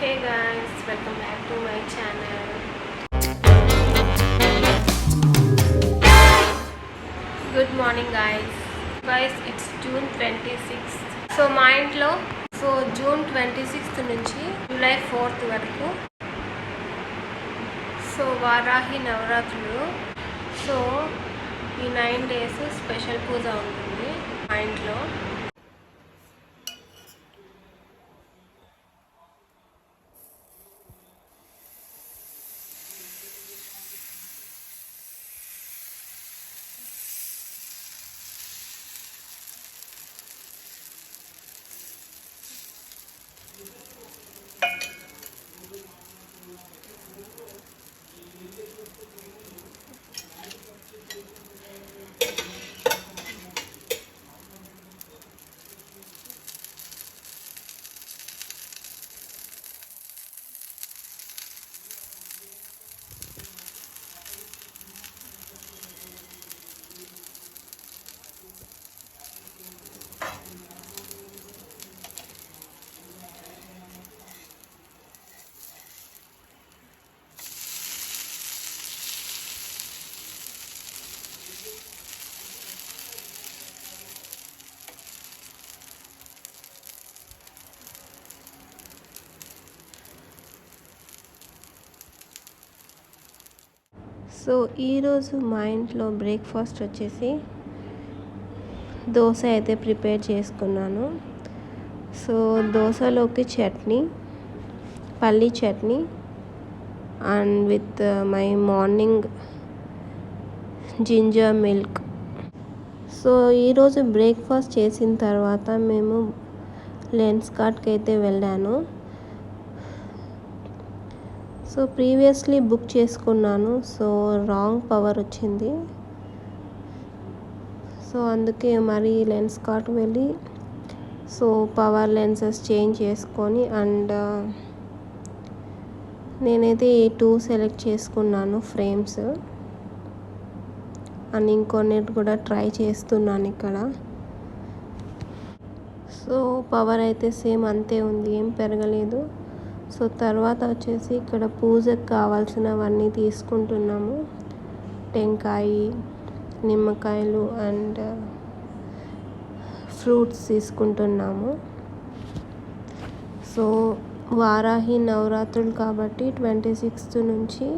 Hey guys welcome back to my channel good morning guys guys it's June twenty six so మా ఇంట్లో so June twenty sixth నుంచి July fourth వరకు so Varahi నవరాత్రులు. So ఈ nine days special పూజ ఉంటుంది మా ఇంట్లో. సో ఈరోజు మా ఇంట్లో బ్రేక్ఫాస్ట్ వచ్చేసి దోశ అయితే ప్రిపేర్ చేసుకున్నాను. సో దోశలోకి చట్నీ పల్లీ chutney and with my morning ginger milk. So ఈరోజు బ్రేక్ఫాస్ట్ చేసిన తర్వాత మేము లెన్స్ కార్ట్కి అయితే వెళ్ళాను. సో ప్రీవియస్లీ బుక్ చేసుకున్నాను. సో రాంగ్ పవర్ వచ్చింది. సో అందుకే మరి లెన్స్ కార్ట్ వెళ్ళి సో పవర్ లెన్సెస్ చేంజ్ చేసుకొని అండ్ నేనైతే ఈ టూ సెలెక్ట్ చేసుకున్నాను ఫ్రేమ్స్. అండ్ ఇంకొన్నిటి కూడా ట్రై చేస్తున్నాను ఇక్కడ. సో పవర్ అయితే సేమ్ అంతే ఉంది ఏం పెరగలేదు. సో తర్వాత వచ్చేసి ఇక్కడ పూజకు కావాల్సినవన్నీ తీసుకుంటున్నాము. టెంకాయ నిమ్మకాయలు అండ్ ఫ్రూట్స్ తీసుకుంటున్నాము. సో వారాహి నవరాత్రులు కాబట్టి ట్వంటీ సిక్స్త్ నుంచి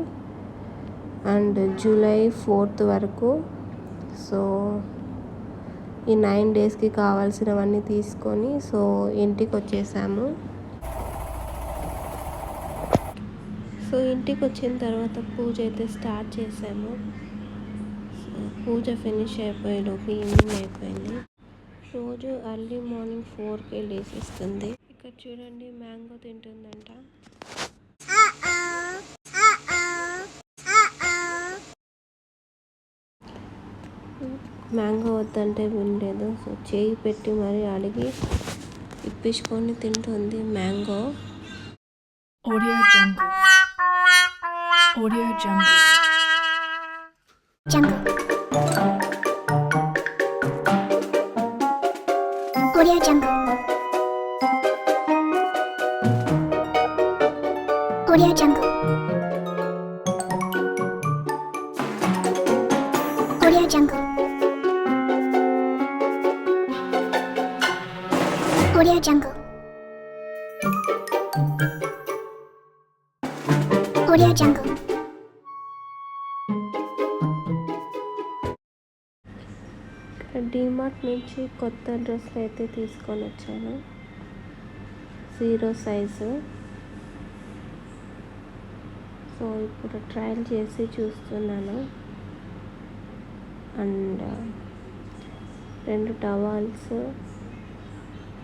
అండ్ జూలై ఫోర్త్ వరకు. సో ఈ నైన్ డేస్కి కావాల్సినవన్నీ తీసుకొని సో ఇంటికి వచ్చేసాము సో ఇంటికి వచ్చిన తర్వాత పూజ అయితే స్టార్ట్ చేసాము పూజ ఫినిష్ అయిపోయేలోపు ఈవినింగ్ అయిపోయింది. రోజు ఎర్లీ మార్నింగ్ ఫోర్కి లేసిస్తుంది ఇక్కడ చూడండి మ్యాంగో తింటుందంట. మ్యాంగో వద్దంటే వినలేదు. సో చేయి పెట్టి మరీ అడిగి ఇప్పించుకొని తింటుంది mango. Audio jungle Audio Jungle. jungle. Audio jungle. Audio jungle. Audio jungle. Audio jungle. Audio jungle. DMart నుంచి కొత్త డ్రెస్లు అయితే తీసుకొని వచ్చాను. Zero size. సో ఇప్పుడు ట్రయల్ చేసి చూస్తున్నాను. అండ్ రెండు టవాల్స్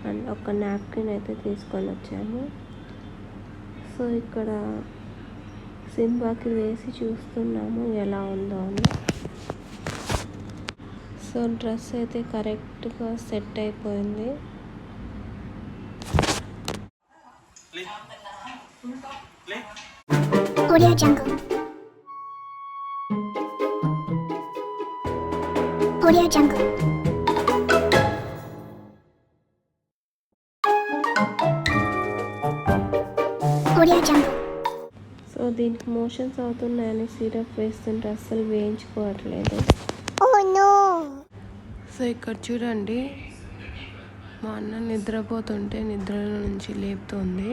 అండ్ ఒక నాప్కిన్ అయితే తీసుకొని వచ్చాను. సో ఇక్కడ సింబాకి వేసి చూస్తున్నాము ఎలా ఉందో అని. సో డ్రెస్ అయితే కరెక్ట్గా సెట్ అయిపోయింది audio jungle audio jungle Audio Jungle. So దీనికి మోషన్స్ అవుతున్నాయని సిరప్ వేస్తుంటే అస్సలు వేయించుకోవట్లేదు. సో ఇక్కడ చూడండి మా అన్న నిద్రపోతుంటే నిద్రలో నుంచి లేపుతుంది.